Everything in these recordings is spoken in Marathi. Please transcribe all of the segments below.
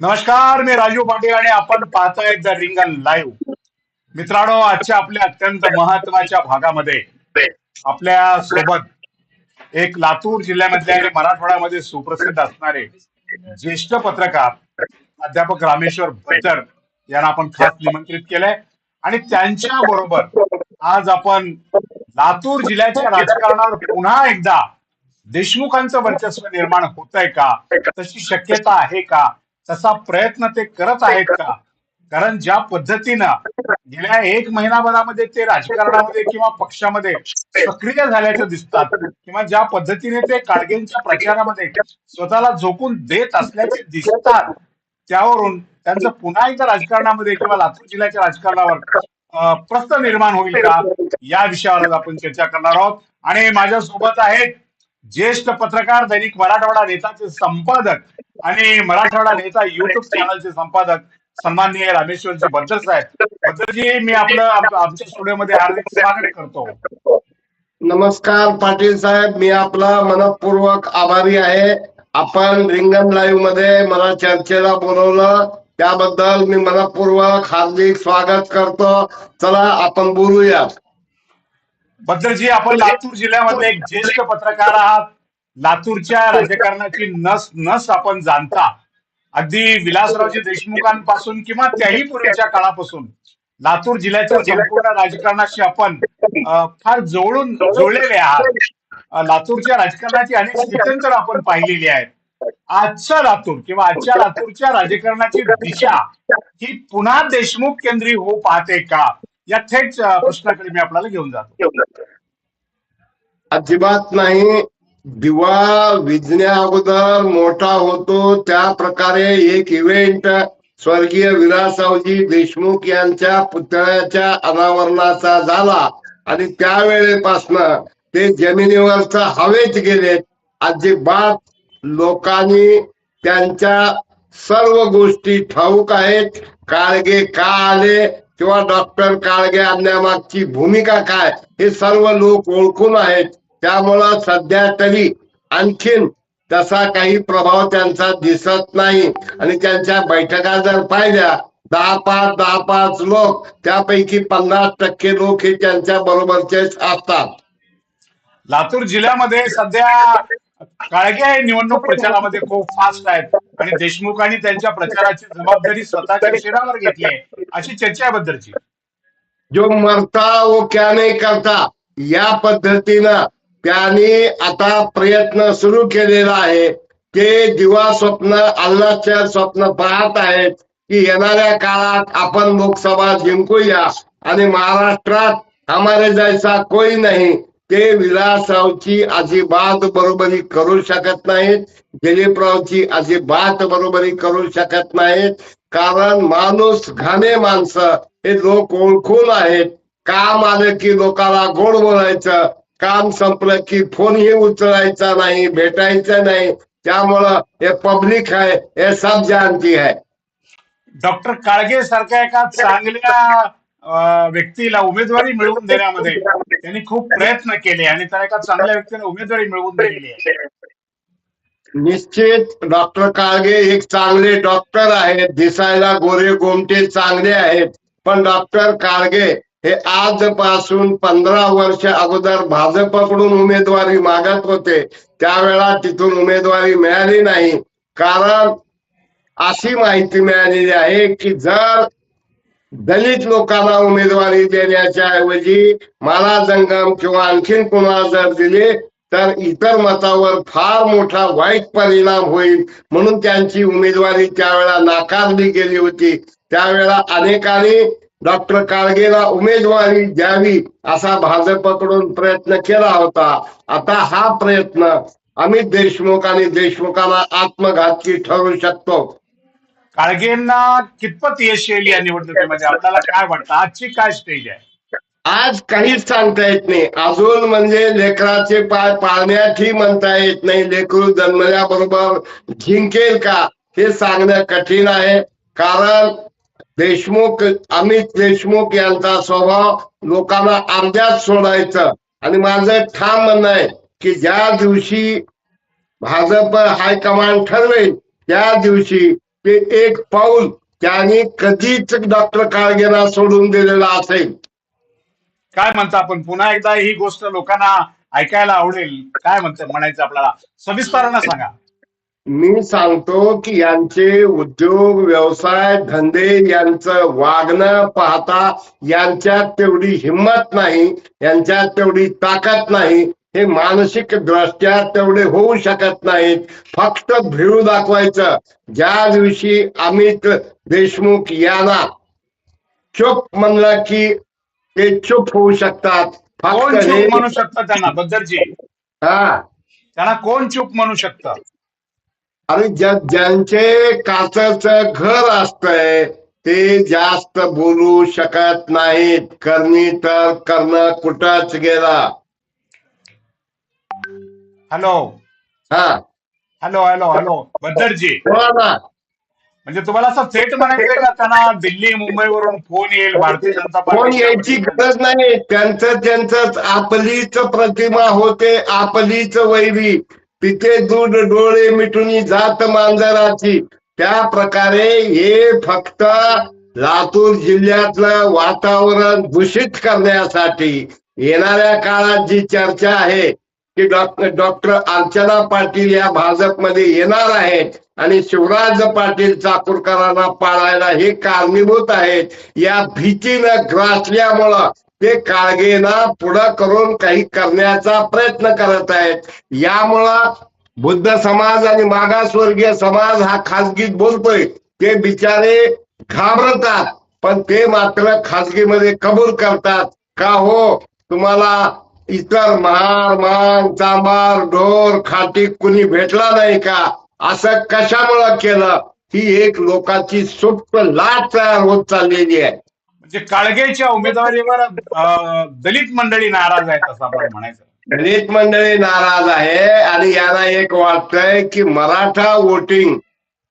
नमस्कार मी राजू पाटील आणि आपण पाहताय द रिंग लाईव्ह. मित्रांनो आजच्या आपल्या अत्यंत महत्त्वाच्या भागामध्ये आपल्यासोबत एक लातूर जिल्ह्यामधल्या आणि मराठवाड्यामध्ये सुप्रसिद्ध असणारे ज्येष्ठ पत्रकार अध्यापक रामेश्वर बच्चर यांना आपण खास निमंत्रित केलंय. आणि त्यांच्या बरोबर आज आपण लातूर जिल्ह्याच्या राजकारणावर पुन्हा एकदा देशमुखांचं वर्चस्व निर्माण होत आहे का? तशी शक्यता आहे का? तसा प्रयत्न ते करत आहेत का? कारण ज्या पद्धतीनं गेल्या एक महिनाभरामध्ये ते राजकारणामध्ये किंवा पक्षामध्ये सक्रिय झाल्याचं दिसतात किंवा ज्या पद्धतीने ते काळगेंच्या प्रचारामध्ये स्वतःला झोकून देत असल्याचे दिसतात त्यावरून त्यांचं पुन्हा एकदा राजकारणामध्ये किंवा लातूर जिल्ह्याच्या राजकारणावर प्रश्न निर्माण होईल का? या विषयावर आपण चर्चा करणार आहोत. आणि माझ्यासोबत आहेत ज्येष्ठ पत्रकार दैनिक मराठवाडा नेताचे संपादक आणि मराठवाडा नेता युट्यूब चॅनलचे संपादक सन्माननीय रामेश्वरजी बद्दल साहेब. बद्दलजी मी आपलं आमच्या स्टुडिओमध्ये हार्दिक स्वागत करतो. नमस्कार पाटील साहेब मी आपला मनपूर्वक आभारी आहे. आपण रिंगण लाईव्हमध्ये मला चर्चेला बोलवलं. त्याबद्दल मी मनपूर्वक हार्दिक स्वागत करतो. चला आपण बोलूया. बद्दलजी आपण लातूर जिल्ह्यामध्ये एक ज्येष्ठ पत्रकार आहात. लातूरच्या राजकारणाची नस नस आपण जाणता. अगदी विलासरावजी देशमुखांपासून किंवा त्याही पूर्वीच्या काळापासून लातूर जिल्ह्याच्या संपूर्ण राजकारणाशी आपण फार जवळून जोडलेले आहात. लातूरच्या राजकारणाची अनेक स्थित्यंतर आपण पाहिलेली आहेत. आजचा लातूर किंवा आजच्या लातूरच्या राजकारणाची दिशा ही पुन्हा देशमुख केंद्रीय होऊ पाहते का? या थेट प्रश्नाकडे मी आपल्याला घेऊन जातो. अजिबात नाही. दिवा विजण्या अगोदर मोठा होतो. त्या प्रकारे एक इव्हेंट स्वर्गीय विलासावजी देशमुख यांच्या पुतळ्याच्या अनावरणाचा झाला. आणि त्यावेळेपासनं ते जमिनीवरचा हवेत गेले अजिबात लोकांनी त्यांच्या सर्व गोष्टी ठाऊक आहेत. काळगे का आले? किंवा डॉक्टर काळगे आणण्यामागची भूमिका काय हे सर्व लोक ओळखून आहेत. त्यामुळं सध्या तरी आणखीन तसा काही प्रभाव त्यांचा दिसत नाही. आणि त्यांच्या बैठका जर पाहिल्या दहा पाच दहा पाच लोक त्यापैकी पन्नास टक्के लोक हे त्यांच्या बरोबरचेच असतात. लातूर जिल्ह्यामध्ये सध्या काळगे हे निवडणूक प्रचारामध्ये खूप फास्ट आहेत. आणि देशमुख आणि त्यांच्या प्रचाराची जबाबदारी स्वतःच्या शिरावर घेतली आहे. अशी चर्चा बद्दलची. जो मरता वो क्या नहीं करता या पद्धतीनं त्यांनी आता प्रयत्न सुरू केलेला आहे ते दिवा स्वप्न अल्लाच्या स्वप्न पाहत आहेत की येणाऱ्या काळात आपण लोकसभा जिंकूया आणि महाराष्ट्रात हमारे जैसा कोई नाही ते विलासरावची अजिबात बरोबरी करू शकत नाहीत. दिलीपरावची अजिबात बरोबरी करू शकत नाहीत. कारण माणूस घाणे माणसं हे लोक ओळखून आहेत. काम आलं की लोकांना गोड बोलायचं. काम संपलं की फोनही उचलायचा नाही भेटायचं नाही. त्यामुळं हे पब्लिक आहे हे सब जानती आहे. डॉक्टर काळगे सारख्या एका चांगल्या व्यक्तीला उमेदवारी मिळवून देण्यामध्ये त्यांनी खूप प्रयत्न केले आणि त्या एका चांगल्या व्यक्तीने उमेदवारी मिळवून दिलेली आहे. निश्चित डॉक्टर काळगे एक चांगले डॉक्टर आहेत. दिसायला गोरे गोमटे चांगले आहेत. पण डॉक्टर काळगे हे आजपासून पंधरा वर्ष अगोदर भाजपकडून उमेदवारी मागत होते. त्यावेळा तिथून उमेदवारी मिळाली नाही. कारण अशी माहिती मिळालेली आहे की जर दलित लोकांना उमेदवारी देण्याच्या ऐवजी मला जंगम किंवा आणखीन कुणाला जर दिले तर इतर मतावर फार मोठा वाईट परिणाम होईल. म्हणून त्यांची उमेदवारी त्यावेळेला नाकारली गेली होती. त्यावेळेला अनेकांनी डॉक्टर काळगेला उमेदवारी द्यावी असा भाजपकडून प्रयत्न केला होता. आता हा प्रयत्न अमित देशमुख आणि देशमुखांना आत्मघातकी ठरू शकतो. काळगेंना कितपत यश येईल या निवडणुकीमध्ये? आपल्याला काय वाटतं? आजची काय स्टेज आहे? आज काहीच सांगता येत नाही. अजून म्हणजे लेकराचे पाय पाळण्यातही म्हणता येत नाही. लेकरू जन्मल्याबरोबर जिंकेल का? हे सांगणं कठीण आहे. कारण देशमुख अमित देशमुख यांचा स्वभाव लोकांना अर्ध्यात सोडायचं. आणि माझं ठाम म्हणणं आहे की ज्या दिवशी भाजप हायकमांड ठरवेल त्या दिवशी ते एक पाऊल त्यांनी कधीच डॉक्टर काळगेला सोडून दिलेलं असेल. काय म्हणता आपण? पुन्हा एकदा ही गोष्ट लोकांना ऐकायला आवडेल. काय म्हणतं? म्हणायचं आपल्याला. सविस्तारानं सांगा. मी सांगतो की यांचे उद्योग व्यवसाय धंदे यांचं वागणं पाहता यांच्यात तेवढी हिंमत नाही यांच्यात तेवढी ताकद नाही हे मानसिक दृष्ट्या तेवढे होऊ शकत नाहीत. फक्त भिडू दाखवायचं. ज्या दिवशी अमित देशमुख यांना चुप म्हणलं की ते चुप होऊ शकतात. कोण फक्त चूप हे म्हणू शकतं त्यांना बद्दरजी हा. त्यांना कोण चूप म्हणू शकतं? आणि ज्या ज्यांचे काचच घर असतंय ते जास्त बोलू शकत नाहीत. करणी तर करणं कुठंच गेला. हॅलो. हा. Hello hello hello. बद्दरजी बोला. ना म्हणजे तुम्हाला असं थेट म्हणायचंय का त्यांना दिल्ली मुंबईवरून फोन येईल भारतीय जनता कोण पार्टी यायची गरज नाही. त्यांचं त्यांच आपलीच प्रतिमा होते आपलीच वैरी. तिथे दूध डोळे मिटून जात मांजराची. त्या प्रकारे हे फक्त लातूर जिल्ह्यातलं वातावरण दूषित करण्यासाठी येणाऱ्या काळात जी चर्चा आहे की डॉक्टर अर्चना पाटील या भाजपमध्ये येणार आहेत आणि शिवराज पाटील चाकूरकरांना पाळायला हे कारणीभूत आहेत. या भीतीनं ग्रासल्यामुळं ते काळगेना पुढं करून काही करण्याचा प्रयत्न करत आहेत. यामुळं बुद्ध समाज आणि मागासवर्गीय समाज हा खाजगीत बोलतोय. ते बिचारे घाबरतात पण ते मात्र खाजगीमध्ये कबूल करतात. का हो? तुम्हाला इतर महार मान चांबार ढोर खाटी कुणी भेटला नाही का? असं कशामुळं केलं? ही एक लोकांची सुप्त लाट तयार होत चाललेली आहे. म्हणजे काळगेच्या उमेदवारीवर अं, दलित मंडळी नाराज आहेत असं आपण म्हणायचं. दलित मंडळी नाराज आहे आणि यांना एक वाटतंय की मराठा वोटिंग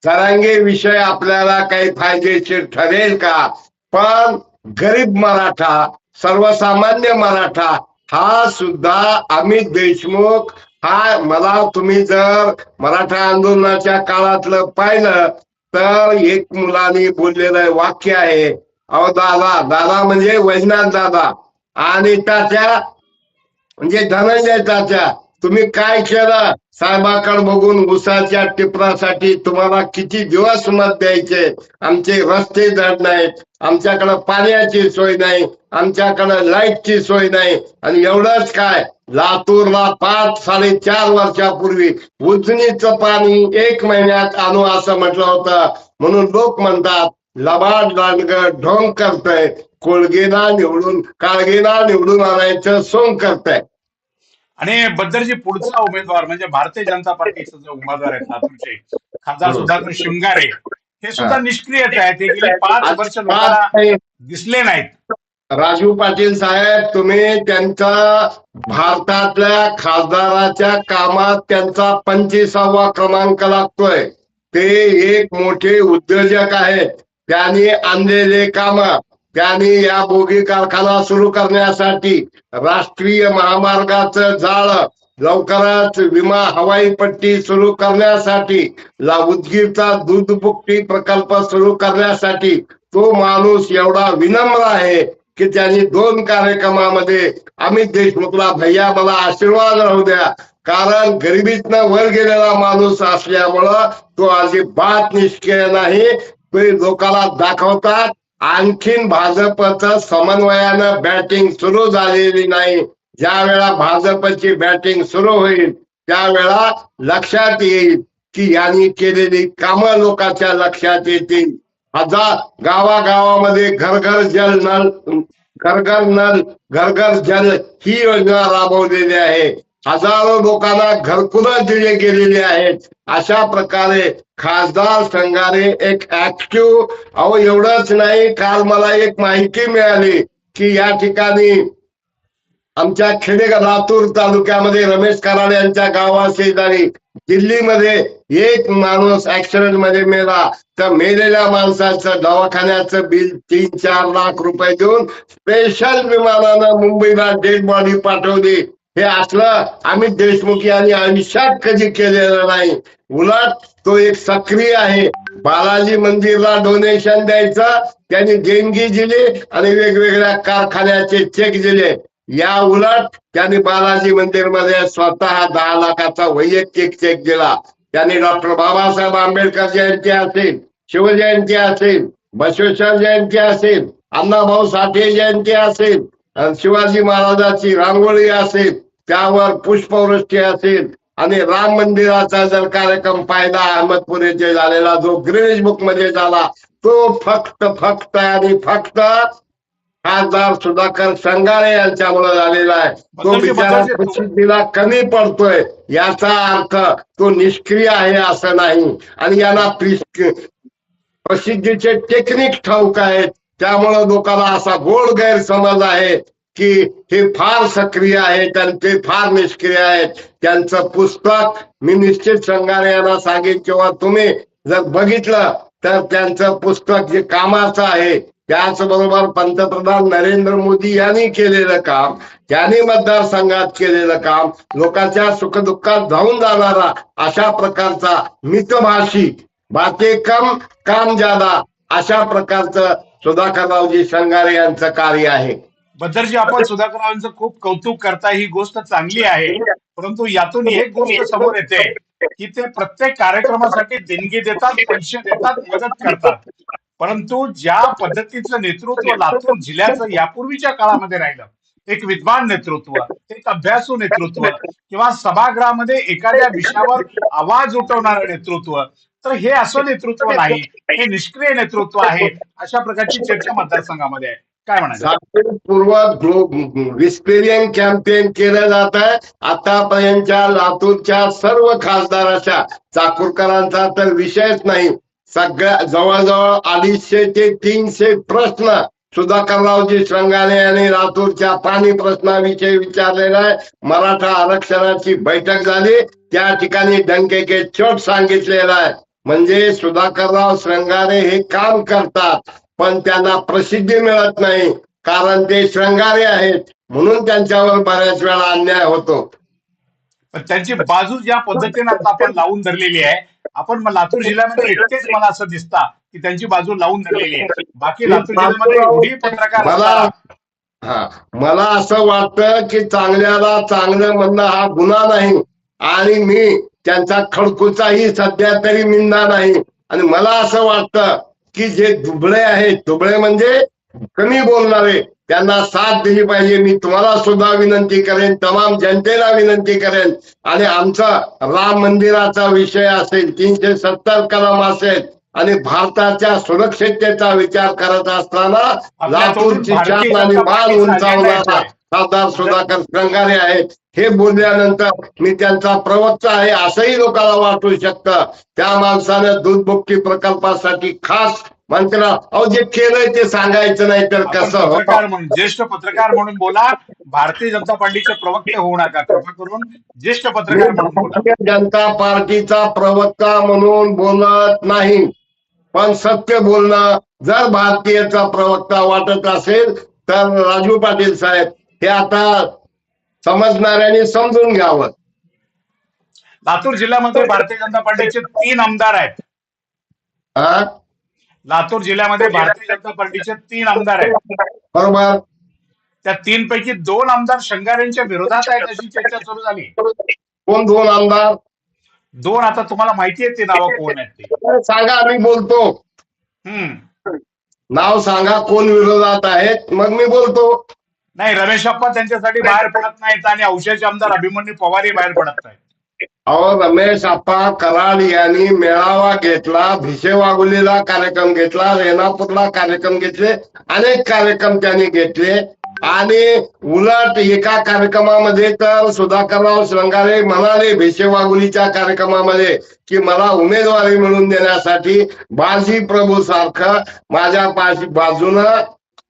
जरांगे विषय आपल्याला काही फायदेशीर ठरेल का? पण गरीब मराठा सर्वसामान्य मराठा हा सुद्धा अमित देशमुख हा मला तुम्ही जर मराठा आंदोलनाच्या काळातलं पाहिलं तर एक मुलाने बोललेलं वाक्य आहे अहो दादा दादा म्हणजे वैजनाथ दादा आणि त्याच्या म्हणजे धनंजय त्याच्या तुम्ही काय केलं? साहेबाकडे बघून उसाच्या टिपरासाठी तुम्हाला किती दिवस मत द्यायचे? आमचे रस्ते धड नाहीत आमच्याकडे पाण्याची सोय नाही आमच्याकडे लाईटची सोय नाही. आणि एवढंच काय लातूरला पाच साडेचार वर्षापूर्वी उजनीचं पाणी एक महिन्यात आणू असं म्हटलं होतं. म्हणून लोक म्हणतात लबाड दांडग ढोंग करतय कोळगेना निवडून काळगेना निवडून आणायचं सोंग करताय आणि बद्दरजी पुढचा उमेदवार म्हणजे भारतीय जनता पार्टीचे जो उमेदवार आहेत लातूरचे खासदार सुधाकर शिवंगारे हे सुद्धा निष्क्रियच आहे ते गेले पाच वर्ष लोकांना दिसले नाहीत. राजू पाटील साहेब तुम्ही त्यांचा भारतातल्या खासदाराच्या कामात त्यांचा पंचवीसावा क्रमांक लागतोय. ते एक मोठे उद्योजक आहेत. त्यांनी आणलेले काम त्यांनी या बोगी कारखाना सुरू करण्यासाठी राष्ट्रीय महामार्गाचं जाळ लवकरच विमा हवाई पट्टी सुरू करण्यासाठी उदगीरचा दूध बुकटी प्रकल्प सुरू करण्यासाठी तो माणूस एवढा विनम्र आहे. की त्यांनी दोन कार्यक्रमामध्ये अमित देशमुखला भैया मला आशीर्वाद राहू द्या. कारण गरिबीतनं वर गेलेला माणूस असल्यामुळं तो अजिबात निष्क्रिय नाही. ते लोकाला दाखवतात. आणखीन भाजपचं समन्वयानं बॅटिंग सुरू झालेली नाही. ज्या वेळा भाजपची बॅटिंग सुरू होईल त्यावेळा लक्षात येईल की यांनी केलेली कामं लोकांच्या लक्षात येतील. हजार गावागावामध्ये घर घर जल नल घर घर नल घर घर जल ही योजना राबवलेली आहे. हजारो लोकांना घरकुलं दिले गेलेले आहेत. अशा प्रकारे खासदार संघाने एक ऍक्टिव्ह अहो एवढंच नाही काल मला एक माहिती मिळाली की या ठिकाणी आमच्या खेडे लातूर तालुक्यामध्ये रमेश कराड यांच्या गावाशेजारी दिल्लीमध्ये एक माणूस ऍक्सिडेंटमध्ये मेला. तर मेलेल्या माणसाचं दवाखान्याचं बिल तीन चार लाख रुपये देऊन स्पेशल विमानानं मुंबईला डेड बॉडी पाठवली. हे असलं अमित देशमुख यांनी आयुष्यात कधी केलेलं नाही. उलट तो एक सक्रिय आहे. बालाजी मंदिरला डोनेशन द्यायचं त्यांनी देणगी दिली आणि वेगवेगळ्या कारखान्याचे चेक दिले. या उलट त्यांनी बालाजी मंदिरमध्ये स्वतः दहा लाखाचा वैयक्तिक चेक दिला. त्यांनी डॉक्टर बाबासाहेब आंबेडकर जयंती असेल शिवजयंती असेल बसवेश्वर जयंती असेल अण्णाभाऊ साठे जयंती असेल शिवाजी महाराजाची रांगोळी असेल त्यावर पुष्पवृष्टी असेल आणि राम मंदिराचा जर कार्यक्रम पाहिला अहमदपूर येथे झालेला जो ग्रीनिज बुकमध्ये झाला तो फक्त फक्त आणि फक्त खासदार सुधाकर संगारे यांच्यामुळे झालेला आहे. तो बिचारा प्रसिद्धीला कमी पडतोय याचा अर्थ तो निष्क्रिय आहे असं नाही. आणि यांना प्रिस- प्रसिद्धीचे टेक्निक ठाऊक आहेत. त्यामुळं लोकांना असा गोड गैरसमज आहे की हे फार सक्रिय आहेत आणि ते फार निष्क्रिय आहेत. त्यांचं पुस्तक मी निश्चित संघाने यांना सांगेन किंवा तुम्ही जर बघितलं तर त्यांचं पुस्तक जे कामाचं आहे त्याचबरोबर पंतप्रधान नरेंद्र मोदी यांनी केलेलं काम त्यांनी मतदारसंघात केलेलं काम लोकांच्या सुखदुःखात धावून जाणारा अशा प्रकारचा मितभाषी बाते कम काम जादा अशा प्रकारचं सुधाकररावजी शंगारे यांचं कार्य आहे. बद्दरजी आपण सुधाकररावांचं खूप कौतुक करता. ही गोष्ट चांगली आहे. परंतु यातून एक गोष्ट समोर येते की ते प्रत्येक कार्यक्रमासाठी देणगी देतात पैसे देतात मदत करतात. परंतु ज्या पद्धतीचं नेतृत्व लातूर जिल्ह्याचं यापूर्वीच्या काळामध्ये राहिलं एक विद्वान नेतृत्व एक अभ्यासू नेतृत्व किंवा सभागृहामध्ये एखाद्या विषयावर आवाज उठवणारं नेतृत्व तर हे असं नेतृत्व नाही. हे निष्क्रिय नेतृत्व आहे अशा प्रकारची चर्चा मतदारसंघामध्ये आहे. काय म्हणायचं? विस्पेरियन कॅम्पेन केलं जात आहे. आतापर्यंतच्या लातूरच्या सर्व खासदाराच्या चाकूरकरांचा तर विषयच नाही. सगळ्या जवळजवळ अडीचशे ते तीनशे प्रश्न सुधाकररावजी श्रंगाने यांनी लातूरच्या पाणी प्रश्नाविषयी विचारलेला आहे. मराठा आरक्षणाची बैठक झाली. त्या ठिकाणी डंकेके चोट सांगितलेला आहे. म्हणजे सुधाकरराव श्रंगारे हे काम करतात पण त्यांना प्रसिद्धी मिळत नाही कारण ते श्रंगारे आहेत. म्हणून त्यांच्यावर बऱ्याच वेळा अन्याय होतो. त्यांची बाजू ज्या पद्धतीने आता आपण लावून धरलेली आहे आपण लातूर जिल्ह्यामध्ये एकटेच मला असं दिसता की त्यांची बाजू लावून धरलेली आहे बाकी लातूर जिल्ह्यामध्ये एवढी पत्रकार मला. हा असं वाटतं की चांगल्याला चांगलं म्हणणं हा गुन्हा नाही आणि मी त्यांचा खडकूचाही सध्या तरी मिळणार नाही आणि मला असं वाटतं की जे दुबळे आहेत दुबळे म्हणजे कमी बोलणारे त्यांना साथ दिली पाहिजे. मी तुम्हाला सुद्धा विनंती करेन तमाम जनतेला विनंती करेन. आणि आमचा राम मंदिराचा विषय असेल तीनशे सत्तर कलम असेल आणि भारताच्या सुरक्षिततेचा विचार करत असताना लातूरची शान आणि मान उंचावणारा. सरदार सुधाकर श्रंगारे आहेत हे बोलल्यानंतर मी त्यांचा प्रवक्ता आहे असंही लोकांना वाटू शकतं. त्या माणसानं दूध भुकटी प्रकल्पासाठी खास मंत्र्या अहो जे केलंय ते सांगायचं नाही तर कसं? हो? पत्रकार म्हणून ज्येष्ठ पत्रकार म्हणून बोला भारतीय जनता पार्टीचे प्रवक्ते होऊ नका. कृपा करून ज्येष्ठ पत्रकार म्हणून बोला. भारतीय जनता पार्टीचा प्रवक्ता म्हणून बोलत नाही. पण सत्य बोलणं जर भारतीयचा प्रवक्ता वाटत असेल तर राजू पाटील साहेब हे आता समजणाऱ्यांनी समजून घ्यावं. लातूर जिल्ह्यामध्ये भारतीय जनता पार्टीचे तीन आमदार आहेत. हा लातूर जिल्ह्यामध्ये भारतीय जनता पार्टीचे तीन आमदार आहेत. बरोबर. त्या तीन पैकी दोन आमदार शंगारेंच्या विरोधात आहेत अशी चर्चा सुरू झाली. कोण दोन आमदार? दोन आता तुम्हाला माहिती आहे ते नावं कोण आहेत ते. सांगा मी बोलतो. हम्म. नाव सांगा कोण विरोधात आहेत? मग मी बोलतो. नाही रमेश अप्पा त्यांच्यासाठी बाहेर पडत नाहीत आणि औषधाचे आमदार अभिमन्यू पवारही बाहेर पडत नाहीत. अहो रमेश आप्पा कराड यांनी मेळावा घेतला भिसे वाघुलीला कार्यक्रम घेतला रेणापूरला कार्यक्रम घेतले अनेक कार्यक्रम त्यांनी घेतले. आणि उलट एका कार्यक्रमामध्ये तर सुधाकरराव श्रंगारे म्हणाले भिसे वाघुलीच्या कार्यक्रमामध्ये की मला उमेदवारी मिळवून देण्यासाठी बाजी प्रभू सारखं माझ्या बाजूनं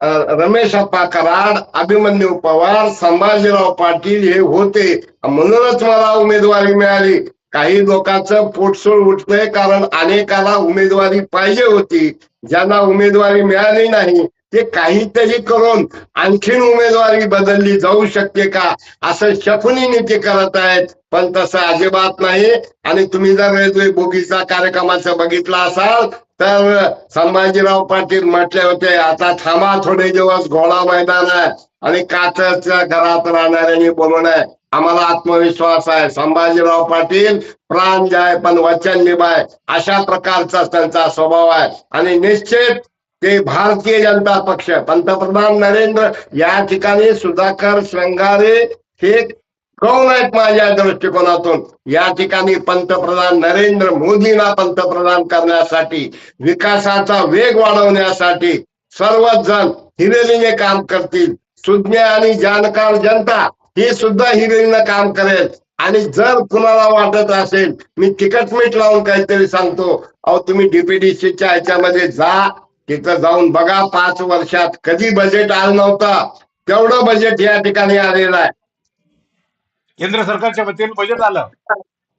रमेश अप्पा कराड अभिमन्यू पवार संभाजीराव पाटील हे होते. म्हणूनच मला उमेदवारी मिळाली. काही लोकांचं पोटसोळ उठतंय कारण अनेकाला उमेदवारी पाहिजे होती. ज्यांना उमेदवारी मिळाली नाही ते काहीतरी करून आणखीन उमेदवारी बदलली जाऊ शकते का? असं शकुनी नीती करत आहेत. पण तसं अजिबात नाही. आणि तुम्ही जर रेल्वे बोगीचा कार्यक्रमाचं बघितला असाल तर संभाजीराव पाटील म्हटले होते आता थांबा थोडे दिवस घोडा मैदान आहे आणि काचच्या घरात राहणाऱ्यांनी बोलू नये आम्हाला आत्मविश्वास आहे. संभाजीराव पाटील प्राण जाय पण वचन निभाय. अशा प्रकारचा त्यांचा स्वभाव आहे. आणि निश्चित ते भारतीय जनता पक्ष पंतप्रधान नरेंद्र या ठिकाणी सुधाकर श्रंगारे हे कौन आहेत माझ्या दृष्टिकोनातून? या ठिकाणी पंतप्रधान नरेंद्र मोदींना पंतप्रधान करण्यासाठी विकासाचा वेग वाढवण्यासाठी सर्वच जण हिरेलीने काम करतील. सुज्ञ आणि जाणकार जनता ही सुद्धा हिरेलीनं काम करेल. आणि जर कुणाला वाटत असेल मी तिकट मीठ लावून काहीतरी सांगतो. अहो तुम्ही डीपीडीसीच्या ह्याच्यामध्ये जा. तिथं जाऊन बघा पाच वर्षात कधी बजेट आलं नव्हतं. तेवढं बजेट या ठिकाणी आलेलं आहे. केंद्र सरकारच्या वतीने बजेट आलं.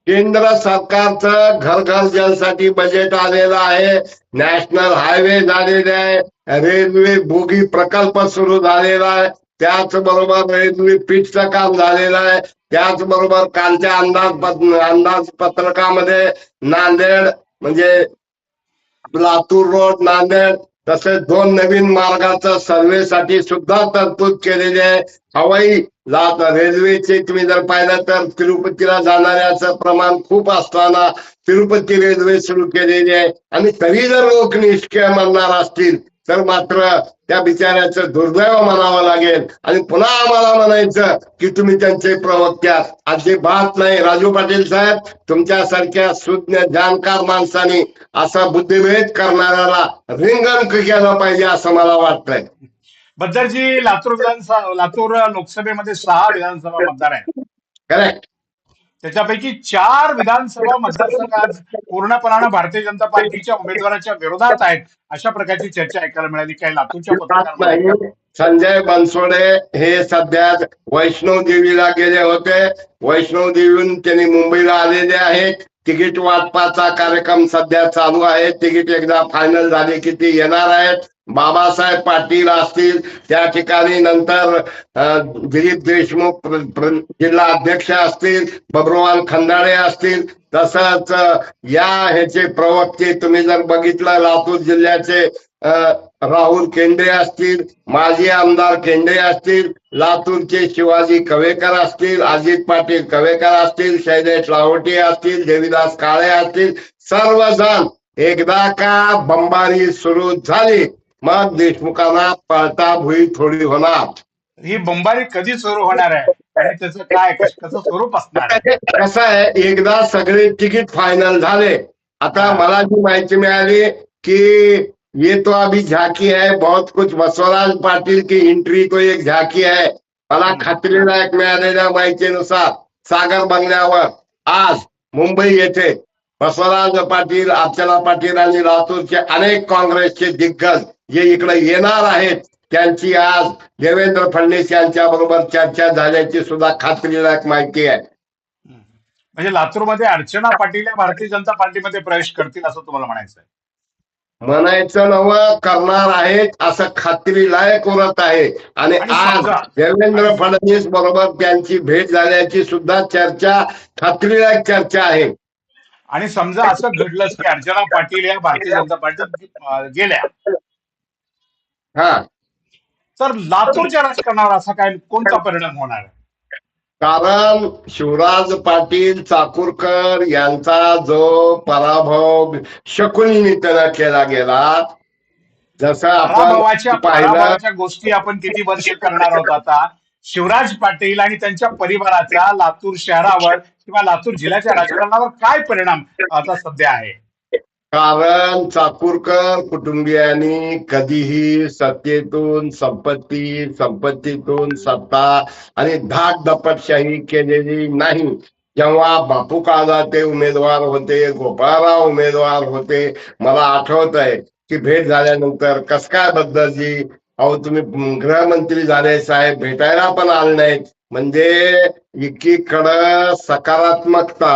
केंद्र सरकारचं घर घर जलसाठी बजेट आलेलं आहे. नॅशनल हायवे झालेले आहे. रेल्वे बोगी प्रकल्प सुरू झालेला आहे. त्याचबरोबर रेल्वे पीठचं काम झालेलं आहे. त्याचबरोबर कालच्या अंदाज अंदाजपत्रकामध्ये नांदेड म्हणजे लातूर रोड नांदेड तसेच दोन नवीन मार्गाचं सर्वेसाठी सुद्धा तरतूद केलेली आहे. हवाई जात रेल्वेचे तुम्ही जर पाहिलं तर तिरुपतीला जाणाऱ्याचं प्रमाण खूप असताना तिरुपती रेल्वे सुरू केलेली आहे. आणि तरी जर लोक निष्क्रिय म्हणणार असतील तर मात्र त्या बिचाऱ्याचं दुर्दैव म्हणावं लागेल. आणि पुन्हा आम्हाला म्हणायचं की तुम्ही त्यांचे प्रवक्ते आहात अजिबात नाही. राजू पाटील साहेब तुमच्यासारख्या सुज्ञ जाणकार माणसाने असा बुद्धिभेद करणाऱ्याला रिंगण केलं पाहिजे असं मला वाटतंय. बद्दरजी लातूर विधानसभा लातूर लोकसभेमध्ये सहा विधानसभा मतदार आहेत. करेक्ट त्याच्यापैकी चार विधानसभा मतदारसंघ आज पूर्णपणानं भारतीय जनता पार्टीच्या उमेदवाराच्या विरोधात आहेत अशा प्रकारची चर्चा ऐकायला मिळाली. काही लातूरच्या पत्रकारांना संजय बनसोडे हे सध्या वैष्णव देवीला गेले होते. वैष्णव देवीहून त्यांनी मुंबईला आलेले आहेत. तिकीट वाटपाचा कार्यक्रम सध्या चालू आहे. तिकीट एकदा फायनल झाले की ते येणार आहेत. बाबासाहेब पाटील असतील. त्या ठिकाणी नंतर दिलीप देशमुख जिल्हा अध्यक्ष असतील. बब्रुवाल खंदाळे असतील. तसंच या ह्याचे प्रवक्ते तुम्ही जर बघितलं लातूर जिल्ह्याचे राहुल केंद्रे असतील माजी आमदार केंद्रे असतील लातूरचे शिवाजी कवेकर असतील अजित पाटील कवेकर असतील शैलेश लाहोटी असतील देवीदास काळे असतील सर्वजण एकदा का बंबारी सुरू झाली मग देशमुखांना पळता भुई थोडी होणार. ही बंबारी कधी सुरू होणार आहे? आणि त्याचं काय कसं स्वरूप असणार आहे? कसं आहे एकदा सगळे तिकीट फायनल झाले. आता मला जी माहिती मिळाली की ये तो अभी झाकी है बहुत कुछ बसवराज पाटील की एंट्री को एक झाकी है। मला खात्रीलायक मिळालेल्या माहितीनुसार सागर बंगल्यावर। आज मुंबई येथे बसवराज पाटील अर्चना पाटील आणि लातूरचे अनेक काँग्रेसचे दिग्गज जे इकडे येणार आहेत त्यांची आज देवेंद्र फडणवीस यांच्या बरोबर चर्चा झाल्याची सुद्धा खात्रीलायक माहिती आहे. म्हणजे लातूरमध्ये अर्चना पाटील या भारतीय जनता पार्टीमध्ये प्रवेश करतील असं तुम्हाला म्हणायचं आहे म्हणायचं नवं करणार आहेत असं खात्रीलायक उरत आहे. आणि आज देवेंद्र फडणवीस बरोबर त्यांची भेट झाल्याची सुद्धा चर्चा खात्रीलायक चर्चा आहे. आणि समजा असं घडलंच की अर्चना पाटील या भारतीय जनता पार्टीत गेल्या. हा. तर लातूरच्या राजकारणावर असा काय कोणता परिणाम होणार? कारण शिवराज पाटील चाकूरकर यांचा जो पराभव शकुनी नीतीनं केला गेला जसं आपण पाहिलं गोष्टी आपण किती वर्ष करणार आहोत आता? शिवराज पाटील आणि त्यांच्या परिवाराचा लातूर शहरावर किंवा लातूर जिल्ह्याच्या राजकारणावर काय परिणाम आता सध्या आहे? कारण चाकूरकर कुटुंबियांनी कधीही सत्तेतून संपत्ती संपत्तीतून सत्ता आणि धाक दपटशाही केलेली नाही. जेव्हा बापू काळाते उमेदवार होते गोपाळराव उमेदवार होते मला आठवत आहे की भेट झाल्यानंतर कस काय बद्दलजी अहो तुम्ही गृहमंत्री झाले साहेब भेटायला पण आले नाहीत. म्हणजे एकीकडं सकारात्मकता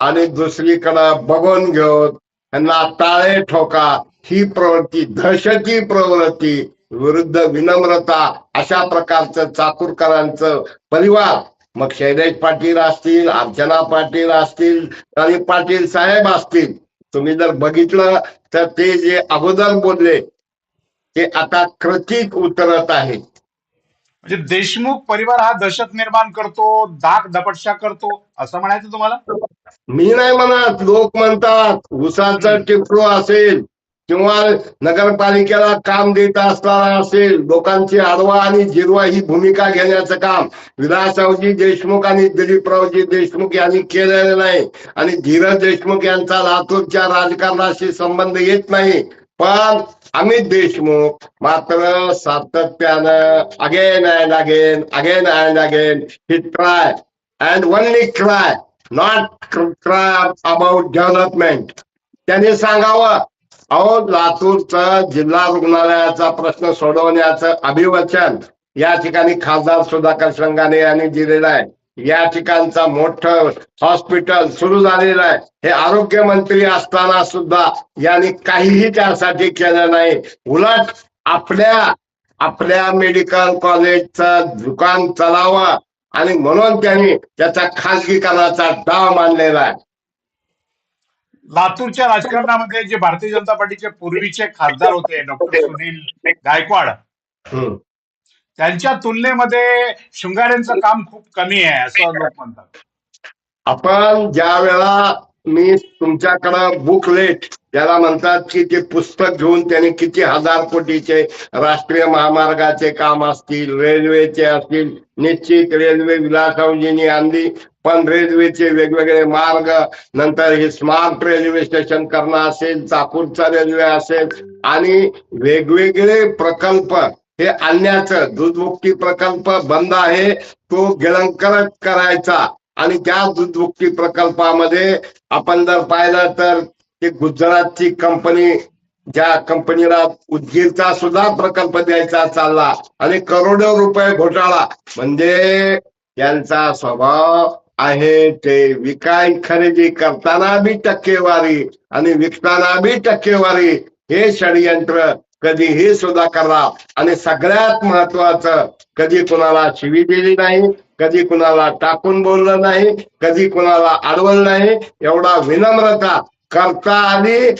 आणि दुसरीकडं बघून घेऊन त्यांना ताळे ठोका. ही प्रवृत्ती दहशती प्रवृत्ती विरुद्ध विनम्रता अशा प्रकारचं चाकूरकरांचं परिवार. मग शैलेश पाटील असतील अर्चना पाटील असतील आणि पाटील साहेब असतील. तुम्ही जर बघितलं तर ते जे अगोदर बोलले ते आता कृतीत उतरत आहेत. म्हणजे देशमुख परिवार हा दहशत निर्माण करतो दाग दपटशा करतो असं म्हणायचं तुम्हाला? मी नाही म्हणत लोक म्हणतात उसाचं टिपरू असेल किंवा नगरपालिकेला काम देत असणारा असेल लोकांची आडवा आणि जिरवा ही भूमिका घेण्याचं काम. विलासरावजी देशमुख आणि दिलीपरावजी देशमुख यांनी केलेलं नाही आणि धीरज देशमुख यांचा लातूरच्या राजकारणाशी संबंध येत नाही. पण अमित देशमुख मात्र सातत्यानं again and again again and again he try and only cry not cry about development त्यांनी सांगावं अहो लातूरचं जिल्हा रुग्णालयाचा प्रश्न सोडवण्याचं अभिवचन या ठिकाणी खासदार सुधाकर श्रंगाने यांनी दिलेलं आहे. या ठिकाणचा मोठं हॉस्पिटल सुरू झालेलं आहे. हे आरोग्य मंत्री असताना सुद्धा यांनी काहीही त्यासाठी केलं नाही. उलट आपल्या आपल्या मेडिकल कॉलेजचं दुकान चालावं आणि म्हणून त्यांनी त्याचा खासगीकरणाचा डाव मांडलेला आहे. लातूरच्या राजकारणामध्ये जे भारतीय जनता पार्टीचे पूर्वीचे खासदार होते डॉक्टर सुनील गायकवाड हम्म. त्यांच्या तुलनेमध्ये शृंगारेंचं काम खूप कमी आहे असं लोक म्हणतात. आपण ज्या वेळा मी तुमच्याकडं बुकलेट त्याला म्हणतात की ते पुस्तक घेऊन त्यांनी किती हजार कोटीचे राष्ट्रीय महामार्गाचे काम असतील रेल्वेचे असतील निश्चित रेल्वे विलासरावजींनी आणली. पण रेल्वेचे वेगवेगळे मार्ग नंतर हे स्मार्ट रेल्वे स्टेशन करणं असेल चाकूरचा रेल्वे असेल आणि वेगवेगळे प्रकल्प हे आणण्याचं दूधमुक्ती प्रकल्प बंद आहे. तो गिळंकर करायचा. आणि त्या दूधमुक्ती प्रकल्पामध्ये आपण जर पाहिलं तर ते गुजरातची कंपनी ज्या कंपनीला उदगीरचा सुद्धा प्रकल्प द्यायचा चालला आणि करोडो रुपये घोटाळा म्हणजे यांचा स्वभाव आहे ते विकाय खरेदी करताना बी टक्केवारी आणि विकताना बी टक्केवारी हे षडयंत्र कधीही सुद्धा करा आणि सगळ्यात महत्वाचं कधी कुणाला शिवी दिली नाही कधी कुणाला टाकून बोललं नाही कधी कुणाला अडवलं नाही एवढा विनम्रता करता आली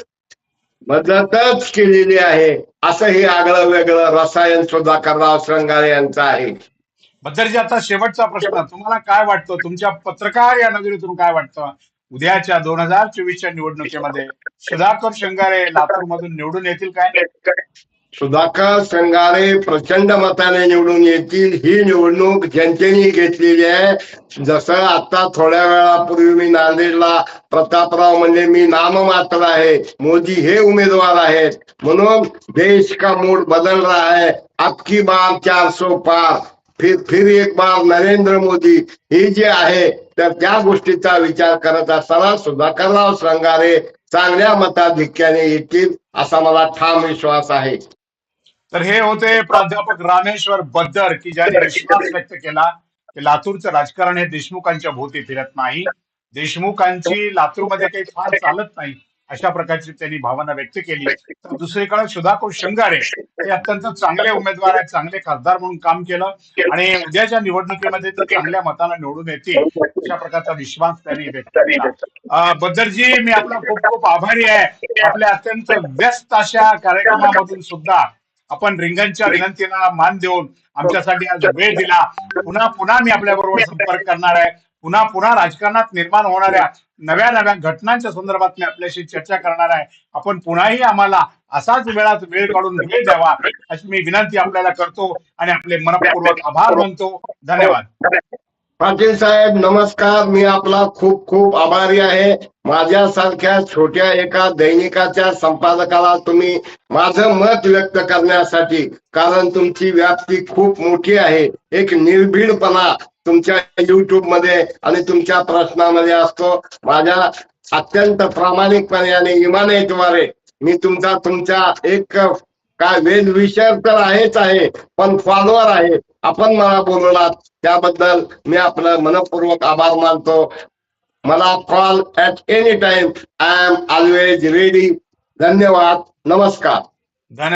मदतच केलेली आहे. असं हे आगळं वेगळं रसायन सुद्धा करराव श्रंगारे यांचं आहे. भद्रजी आता शेवटचा प्रश्न. तुम्हाला काय वाटतं? तुमच्या पत्रकार या नजरेतून काय वाटतं? उद्याच्या दोन हजार चोवीसच्या निवडणुकीमध्ये सुधाकर शृंगारे लातूर मधून निवडून येतील काय? सुधाकर श्रंगारे प्रचंड मताने निवडून येतील. ही निवडणूक जनतेने घेतलेली आहे. जसं आता थोड्या वेळापूर्वी मी नांदेडला प्रतापराव म्हणजे मी नाममात्र आहे. मोदी हे उमेदवार आहेत. म्हणून देश का मूड बदल रहा है. अब की बार चार सो पार. फिर फिर एक बार नरेंद्र मोदी. ही जे आहे तर त्या गोष्टीचा विचार करत असताना सुधाकरराव श्रंगारे चांगल्या मताधिक्याने येतील असा मला ठाम विश्वास आहे. तर हे होते प्राध्यापक रामेश्वर बद्दर की ज्यांनी विश्वास व्यक्त केला की लातूरचं राजकारण हे देशमुखांच्या भोवती फिरत नाही. देशमुखांची लातूरमध्ये काही फार चालत नाही अशा प्रकारची त्यांनी भावना व्यक्त केली. तर दुसरीकडे सुधाकर शंगारे हे अत्यंत चांगले उमेदवार आहेत चांगले खासदार म्हणून काम केलं आणि उद्याच्या निवडणुकीमध्ये ते चांगल्या मताला निवडून येतील अशा प्रकारचा विश्वास त्यांनी व्यक्त केला. बद्दरजी मी आपला खूप खूप आभारी आहे. आपल्या अत्यंत व्यस्त अशा कार्यक्रमामधून सुद्धा आपण रिंगणच्या विनंतीला मान देऊन आमच्यासाठी आज वेळ दिला. पुन्हा पुन्हा मी आपल्या बरोबर संपर्क करणार आहे. पुन्हा पुन्हा राजकारणात निर्माण होणाऱ्या नव्या नव्या घटनांच्या संदर्भात मी आपल्याशी चर्चा करणार आहे. आपण पुन्हाही आम्हाला असाच वेळात वेळ काढून वेळ द्यावा अशी मी विनंती आपल्याला करतो आणि आपले मनपूर्वक आभार मानतो. धन्यवाद. पाटील साहेब नमस्कार. मी आपला खूप खूप आभारी आहे. माझ्यासारख्या छोट्या एका दैनिकाच्या संपादकाला तुम्ही माझं मत व्यक्त करण्यासाठी कारण तुमची व्याप्ती खूप मोठी आहे. एक निर्भीडपणा तुमच्या युट्यूबमध्ये आणि तुमच्या प्रश्नामध्ये असतो. माझ्या अत्यंत प्रामाणिकपणे आणि इमानेद्वारे मी तुमचा तुमच्या एक काय वेद विषय तर आहेच आहे पण फॉलोअर आहे. आपण मला बोलवलात त्याबद्दल मी आपलं मनपूर्वक आभार मानतो. मला call at any time I am always ready धन्यवाद. नमस्कार.